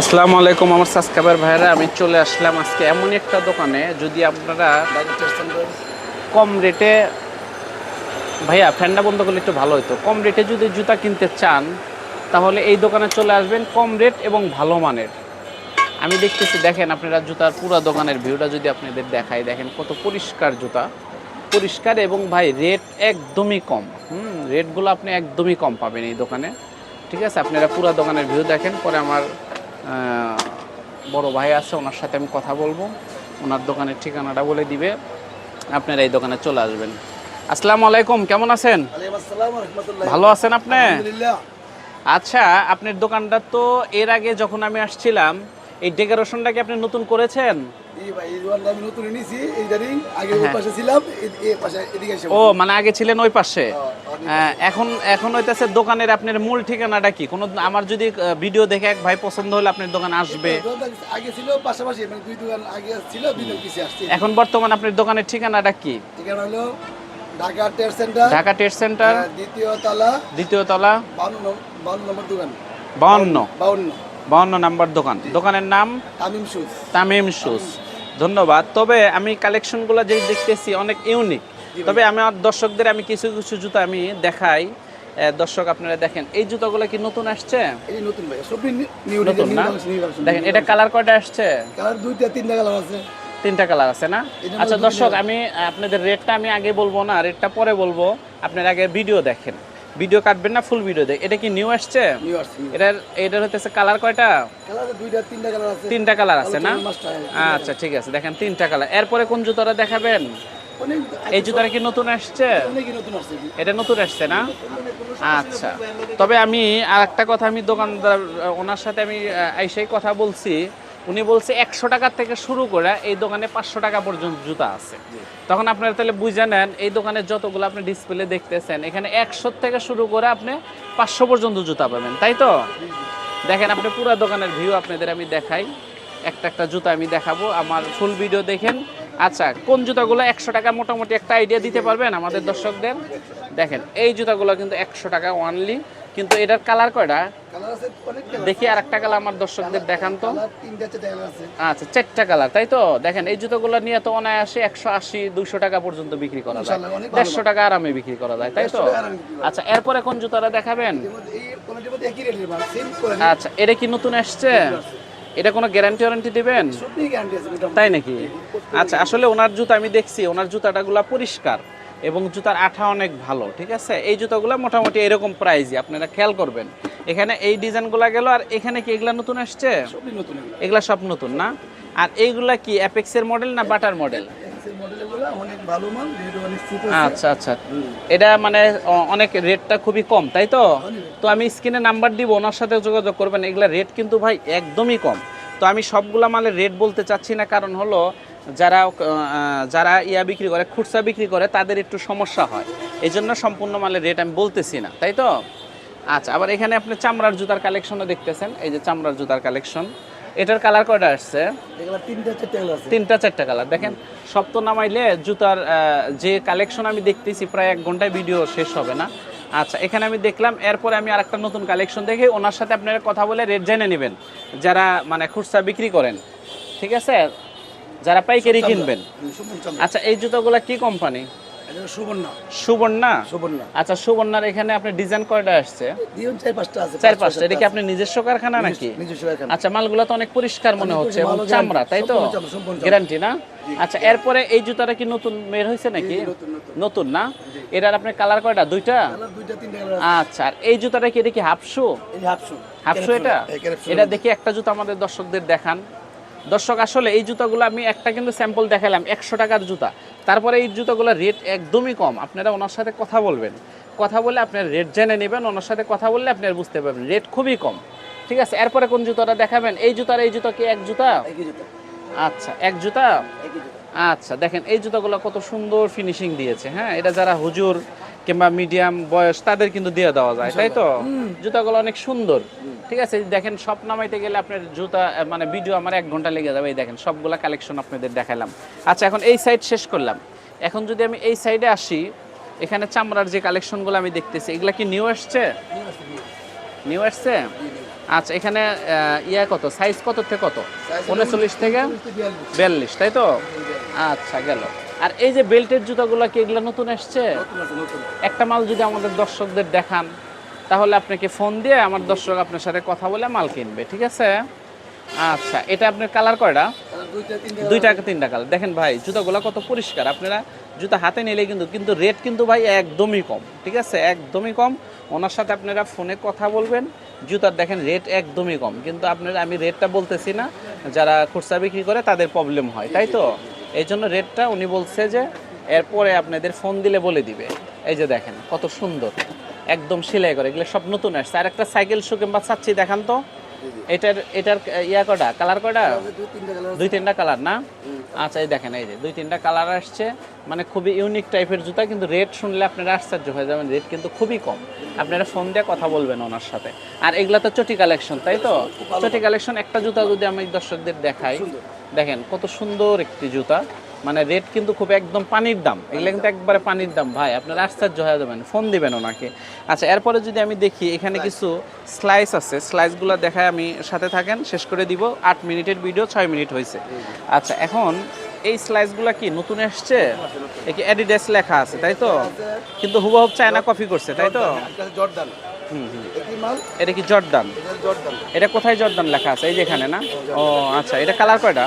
আসসালামু আলাইকুম আমার সাবস্ক্রাইবার ভাইরা আমি চলে আসলাম আজকে এমন একটা দোকানে। যদি আপনারা কম রেটে ভাইয়া, ফ্যানটা বন্ধ করলে একটু ভালো হতো কম রেটে যদি জুতা কিনতে চান, তাহলে এই দোকানে চলে আসবেন কম রেট এবং ভালো মানের। আমি দেখতেছি, দেখেন আপনারা জুতার পুরো দোকানের ভিউটা যদি আপনাদের দেখাই, দেখেন কত পরিষ্কার জুতা। পরিষ্কার এবং ভাই, রেট একদমই কম। হুম, রেটগুলো আপনি একদমই কম পাবেন এই দোকানে। ঠিক আছে আপনারা পুরো দোকানের ভিউ দেখেন পরে আমার বড় ভাই আছে ওনার সাথে আমি কথা বলব। ওনার দোকানের ঠিকানাটা বলে দিবে আপনারা এই দোকানে চলে আসবেন। আসসালামু আলাইকুম কেমন আছেন? ভালো আছেন আপনি? আচ্ছা আপনার দোকানটা তো এর আগে যখন আমি আসছিলাম এই ডেকোরেশনটা কি আপনি নতুন করেছেন? ও মানে আগে ছিলেন ওই পাশে? এখন এখন হইতেছে দোকানের আপনার মূল ঠিকানাটা কি? কোনো আমার যদি ভিডিও দেখে এক ভাই পছন্দ হলে আপনার দোকানে আসবে। আগে ছিল পাশাপাশি মানে দুই দোকান আগে ছিল দুই আসছে। এখন বর্তমান আপনার দোকানের ঠিকানাটা কি? ঠিকানা হলো Dhaka trade center. Dhaka trade center. আহ, দ্বিতীয় তলা। দ্বিতীয় তলা। বাউন্ন নম- বাউন্ন নম্বর দোকান। বাউন্ন। বাউন্ন। বাউন্ন নাম্বার দোকান। দোকানের নাম? তামিম শুজ। তামিম শুজ। ধন্যবাদ। তবে আমি কালেকশনগুলো যে দেখতেছি অনেক ইউনিক। তবে আমার দর্শকদের আমি কিছু কিছু জুতা আমি দেখাই। দর্শক আপনারা দেখেন এই জুতাগুলো কি নতুন আসছে? এই নতুন ভাই সবই নিউ নতুন না? দেখেন এটা কালার কয়টা আসছে? কালার দুইটা তিনটা কালার আছে। তিনটা কালার আছে না? আচ্ছা দর্শক আমি আপনাদের রেটটা আমি আগে বলব না রেটটা পরে বলব। আপনারা আগে ভিডিও দেখেন। ভিডিও কাটবেন না ফুল ভিডিও দেখ। এটা কি নিউ আসছে? এটার এটার হচ্ছে কালার কয়টা? কালার দুইটা তিনটা কালার আছে। তিনটা কালার আছে না? আচ্ছা ঠিক আছে দেখেন তিনটা কালার এরপরে কোন জুতোটা দেখাবেন? এই জুতোটা কি নতুন আসছে? অনেকই নতুন আসছে এটা নতুন আসছে না? আচ্ছা। তবে আমি আর একটা কথা আমি দোকানদার ওনার সাথে আমি আইসাই কথা বলছি। উনি বলছে একশো টাকার থেকে শুরু করে এই দোকানে পাঁচশো টাকা পর্যন্ত জুতা আছে। তখন আপনারা তাহলে বুঝে নেন এই দোকানে যতগুলো আপনি ডিসপ্লে দেখতেছেন এখানে একশো থেকে শুরু করে আপনি পাঁচশো পর্যন্ত জুতা পাবেন তাই তো? দেখেন আপনি পুরো দোকানের ভিউ আপনাদের আমি দেখাই একটা একটা জুতা আমি দেখাবো আমার ফুল ভিডিও দেখেন। আচ্ছা কোন জুতাগুলো একশো টাকা মোটামুটি একটা আইডিয়া দিতে পারবেন আমাদের দর্শকদের? দেখেন এই জুতাগুলো কিন্তু একশো টাকা ওয়ানলি কিন্তু এটার কালার কয়টা? দেখি আর একটা কালার আমার দর্শকদের দেখান তো। আচ্ছা চারটা কালার তাই তো? দেখেন এই জুতোগুলো নিয়ে তো অনায়াসে একশো আশি দুশো টাকা পর্যন্ত বিক্রি করা যায়। দেড়শো টাকা আরামে বিক্রি করা যায় তাই তো? 150 টাকা আরামে বিক্রি করা আচ্ছা এরপরে কোন জুতোটা দেখাবেন? আচ্ছা এটা কি নতুন আসছে। এটা কোনো গ্যারান্টি ওয়ারেন্টি দিবেন? তাই নাকি? আচ্ছা আসলে ওনার জুতা আমি দেখছি ওনার জুতাটাগুলো পরিষ্কার। এবং জুতার আঠা অনেক ভালো ঠিক আছে? এই জুতাগুলো মোটামুটি এরকম প্রাইজই আপনারা খেয়াল করবেন। এখানে এই ডিজাইনগুলো গেল আর এখানে কি এগুলা নতুন আসছে? নতুন এগুলো। সব নতুন না? আর এইগুলা কি অ্যাপেক্সের মডেল না বাটার মডেল আচ্ছা আচ্ছা। এটা মানে অনেক রেটটা খুবই কম তাই তো? তো আমি স্ক্রিনে নাম্বার দিব ওনার সাথে যোগাযোগ করবেন। এগুলা রেট কিন্তু ভাই একদমই কম। তো আমি সবগুলা মালের রেট বলতে চাচ্ছি না কারণ হলো যারা যারা ইয়া বিক্রি করে খুচরা বিক্রি করে তাদের একটু সমস্যা হয়। এই জন্য সম্পূর্ণ মালের রেট আমি বলতেছি না তাই তো? আচ্ছা আবার এখানে আপনি চামড়ার জুতার কালেকশনও দেখতেছেন। এই যে চামড়ার জুতার কালেকশন এটার কালার কয়টা আসছে? তিনটা চারটা কালার দেখেন সব তো নামাইলে জুতার যে কালেকশন আমি দেখতেছি প্রায় এক ঘন্টায় ভিডিও শেষ হবে না। আচ্ছা এখানে আমি দেখলাম এরপরে আমি আরেকটা নতুন কালেকশন দেখে। ওনার সাথে আপনারা কথা বলে রেট জেনে নেবেন যারা মানে খুচরা বিক্রি করেন। ঠিক আছে? যারা পাইকারি কিনবেন? আচ্ছা এই জুতোগুলো কি কোম্পানি সুবর্ণা। আচ্ছা সুবর্ণার এখানে আপনার ডিজাইন কয়টা আসছে? চার পাঁচটা আছে চার পাঁচটা। এটা কি আপনার নিজস্ব কারখানা নাকি? আচ্ছা মালগুলো তো অনেক পরিষ্কার মনে হচ্ছে এবং চামড়া তাই তো। গ্যারান্টি না? আচ্ছা এরপরে এই জুতাটা কি নতুন বের হয়েছে নাকি? নতুন না? এটার আপনার কালার কয়টা? দুইটা? আচ্ছা আর এই জুতাটা কি এটা কি হাফশু হাফশু হাফশু এটা? এটা দেখি একটা জুতা আমাদের দর্শকদের দেখান। দর্শক আসলে এই জুতাগুলো আমি একটা কিন্তু স্যাম্পল দেখালাম একশো টাকার জুতা। তারপরে এই জুতাগুলোর রেট একদমই কম। আপনারা ওনার সাথে কথা বলবেন। কথা বলে আপনার রেট জেনে নেবেন ওনার সাথে কথা বললে আপনারা বুঝতে পারবেন। রেট খুবই কম। ঠিক আছে? এরপরে কোন জুতাটা দেখাবেন? এই জুতার এই জুতা কি এক জুতা? আচ্ছা এক জুতা? জুতা। আচ্ছা দেখেন এই জুতাগুলো কত সুন্দর ফিনিশিং দিয়েছে হ্যাঁ? এটা যারা হুজুর কিংবা মিডিয়াম বয়স তাদের কিন্তু দিয়ে দেওয়া যায় তাই তো? জুতাগুলো অনেক সুন্দর। ঠিক আছে দেখেন সব নামাইতে গেলে আপনার জুতা মানে ভিডিও আমার এক ঘণ্টা লেগে যাবে এই দেখেন সবগুলা কালেকশন আপনাদের দেখালাম আচ্ছা এখন এই সাইড শেষ করলাম। এখন যদি আমি এই সাইডে আসি এখানে চামড়ার যে কালেকশনগুলো আমি দেখতেছি এগুলা কি নিউ আসছে? নিউ আসছে আচ্ছা এখানে ইয়া কত? সাইজ কত? থেকে কত উনচল্লিশ থেকে বিয়াল্লিশ। তাই তো? আচ্ছা গেল। আর এই যে বেল্টের জুতাগুলো কি এগুলো নতুন এসছে? নতুন নতুন। একটা মাল যদি আমাদের দর্শকদের দেখান তাহলে আপনাকে ফোন দিয়ে আমার দর্শক আপনার সাথে কথা বলে মাল কিনবে ঠিক আছে? আচ্ছা এটা আপনার কালার কয়টা? দুইটা, তিনটা কালার। দেখেন ভাই জুতাগুলো কত পরিষ্কার। আপনারা জুতা হাতে নিলে কিন্তু কিন্তু রেট কিন্তু ভাই একদমই কম ঠিক আছে? একদমই কম। ওনার সাথে আপনারা ফোনে কথা বলবেন। জুতার দেখেন রেট একদমই কম। কিন্তু আপনারা আমি রেটটা বলতেছি না যারা খুচরা বিক্রি করে তাদের প্রবলেম হয় তাই তো? এই জন্য রেটটা উনি বলছে যে এরপরে আপনাদের ফোন দিলে বলে দিবে। এই যে দেখেন কত সুন্দর। একদম সেলাই করে এগুলো সব নতুন আসছে। আর একটা সাইকেল শু কিংবা চাচ্ছি দেখান তো। এটার এটার ইয়া কটা কালার কটা দুই, তিনটা কালার দুই তিনটা কালার না? আচ্ছা এই দেখেন এই যে দুই তিনটা কালার আসছে। মানে খুবই ইউনিক টাইপের জুতা কিন্তু রেট শুনলে আপনারা আশ্চর্য হয়ে যাবেন। রেট কিন্তু খুবই কম। আপনারা ফোন দিয়ে কথা বলবেন ওনার সাথে। আর এগুলা তো চটি কালেকশন তাই তো? চটি কালেকশন একটা জুতা যদি আমি দর্শকদের দেখাই দেখেন কত সুন্দর একটি জুতা। মানে রেট কিন্তু খুব একদম পানির দাম। এগুলো কিন্তু একবারে পানির দাম। ভাই আপনারা আশ্চর্য হয়ে যাবেন। ফোন দিবেন ওনাকে। আচ্ছা এরপরে যদি আমি দেখি এখানে কিছু স্লাইস আছে। স্লাইসগুলো দেখায় আমি সাথে থাকেন। শেষ করে দিব। আট মিনিটের ভিডিও ছয় মিনিট হয়েছে। আচ্ছা এখন এই স্লাইসগুলো কি নতুন এসছে? একে অ্যাডিডাস লেখা আছে তাই তো? কিন্তু হুবহুব চায়না কপি করছে তাই তো? জর্দান হুম হুম। এটা কি জর্দান? এটা কোথায় জর্দান লেখা আছে? এই যেখানে না? ও আচ্ছা এটা কালার কয়টা?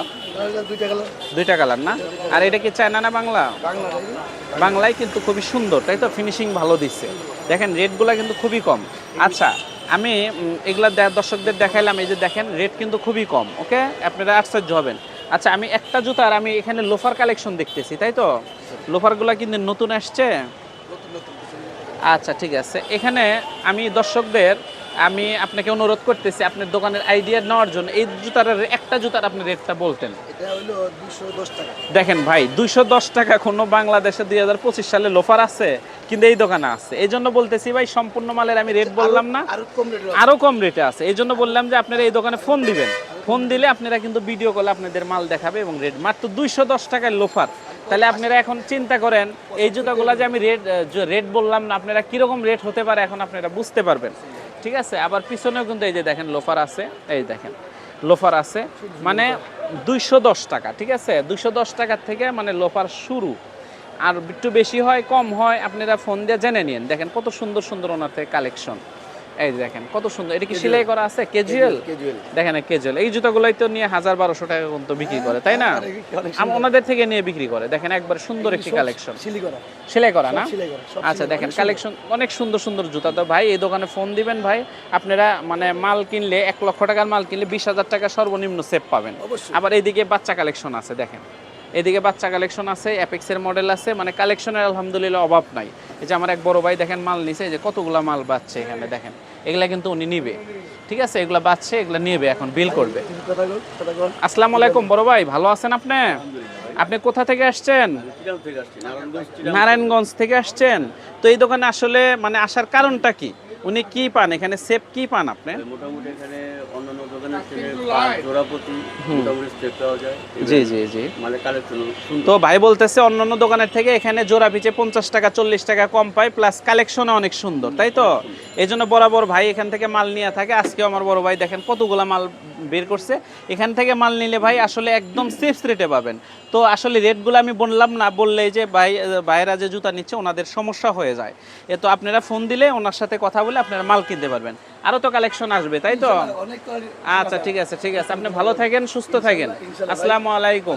দুইটা কালার না? আর এটা কি চায়না না বাংলা? বাংলা বাংলায় কিন্তু খুবই সুন্দর, তাই তো? ফিনিশিং ভালো দিচ্ছে। দেখেন, রেটগুলো কিন্তু খুবই কম। আচ্ছা আমি এগুলা দর্শকদের দেখাইলাম। এই যে দেখেন, রেট কিন্তু খুবই কম, ওকে? আপনারা আশ্চর্য হবেন। আচ্ছা আমি একটা জুতার আমি এখানে লোফার কালেকশন দেখতেছি, তাই তো? লোফারগুলো কিন্তু নতুন আসছে। আচ্ছা ঠিক আছে। এখানে আমি দর্শকদের আমি আপনাকে অনুরোধ করতেছি আপনার দোকানের আইডিয়া নেওয়ার জন্য এই জুতার একটা জুতার আপনি রেটটা বলতেন। এটা দশ টাকা। দেখেন ভাই দুইশো দশ টাকা কোনো বাংলাদেশে দুই হাজার পঁচিশ সালে লোফার আছে কিন্তু এই দোকানে আছে। এই জন্য বলতেছি ভাই সম্পূর্ণ মালের আমি রেট বললাম না। আরও কম রেট আরও কম রেটে আছে। এই জন্য বললাম যে আপনারা এই দোকানে ফোন দিবেন। ফোন দিলে আপনারা কিন্তু ভিডিও কলে আপনাদের মাল দেখাবে এবং রেট। মাত্র দুইশো দশ টাকার লোফার। তাহলে আপনারা এখন চিন্তা করেন, এই জুতাগুলো যে আমি রেট রেট বললাম না, আপনারা কীরকম রেট হতে পারে এখন আপনারা বুঝতে পারবেন। ঠিক আছে? আবার পিছনেও কিন্তু এই যে দেখেন, লোফার আছে। এই দেখেন, লোফার আছে। মানে দুইশো দশ টাকা, ঠিক আছে? দুইশো দশ টাকার থেকে মানে লোফার শুরু। আর একটু বেশি হয়, কম হয়, আপনারা ফোন দিয়ে জেনে নিন দেখেন কত সুন্দর সুন্দর ওনার থেকে কালেকশন। এই দেখেন কত সুন্দর। এটা কি সেলাই করা আছে? ক্যাজুয়াল দেখেন ক্যাজুয়াল এই জুতাগুলোই তো নিয়ে হাজার বারোশো টাকা পর্যন্ত বিক্রি করে তাই না? ওনাদের থেকে নিয়ে বিক্রি করে। দেখেন একবার সুন্দর একটি কালেকশন। সেলাই করা না? আচ্ছা দেখেন কালেকশন অনেক সুন্দর সুন্দর জুতা। তো ভাই এই দোকানে ফোন দিবেন ভাই। আপনারা মানে মাল কিনলে এক লক্ষ টাকার মাল কিনলে বিশ হাজার টাকা সর্বনিম্ন সেভ পাবেন। আবার এইদিকে বাচ্চা কালেকশন আছে দেখেন। এদিকে বাচ্চা কালেকশন আছে অ্যাপেক্সের মডেল আছে মানে কালেকশনের আলহামদুলিল্লাহ অভাব নাই। এই যে আমার এক বড় ভাই দেখেন মাল নিছে যে কতগুলা মাল বাচ্ছে এখানে দেখেন। এগুলা কিন্তু উনি নিবে। ঠিক আছে? এগুলা বাচ্ছে এগুলা নিবে এখন বিল করবে। আসসালামু আলাইকুম বড় ভাই ভালো আছেন আপনি? আপনি কোথা থেকে আসছেন? নারায়ণগঞ্জ থেকে আসছেন? তো এই দোকানে আসলে মানে আসার কারণটা কি? উনি কি পান? এখানে সেপ কি পান আপনি? মোটামুটি এখানে অন্যান্য দোকানের থেকে জোড়াপতি জোড়া মোটামুটি সেপ পাওয়া যায়। জি জি জি। মানে কালেকশন তো ভাই বলতেছে অন্যান্য দোকানের থেকে এখানে জোড়া পিছে পঞ্চাশ টাকা চল্লিশ টাকা কম পায় প্লাস কালেকশনে অনেক সুন্দর তাই তো? এই জন্য বরাবর ভাই এখান থেকে মাল নিয়ে থাকে। আজকে আমার বড় ভাই দেখেন কতগুলা মাল বের করছে। এখান থেকে মাল নিলে ভাই আসলে একদম সেফ রেটে পাবেন। তো আসলে রেটগুলো আমি বললাম না বললে যে ভাই ভাইয়েরা যে জুতা নিচ্ছে ওনাদের সমস্যা হয়ে যায়। এ তো আপনারা ফোন দিলে ওনার সাথে কথা বলে আপনারা মাল কিনতে পারবেন। আরও তো কালেকশন আসবে তাই তো? আচ্ছা ঠিক আছে ঠিক আছে। আপনি ভালো থাকেন সুস্থ থাকেন। আসসালামু আলাইকুম।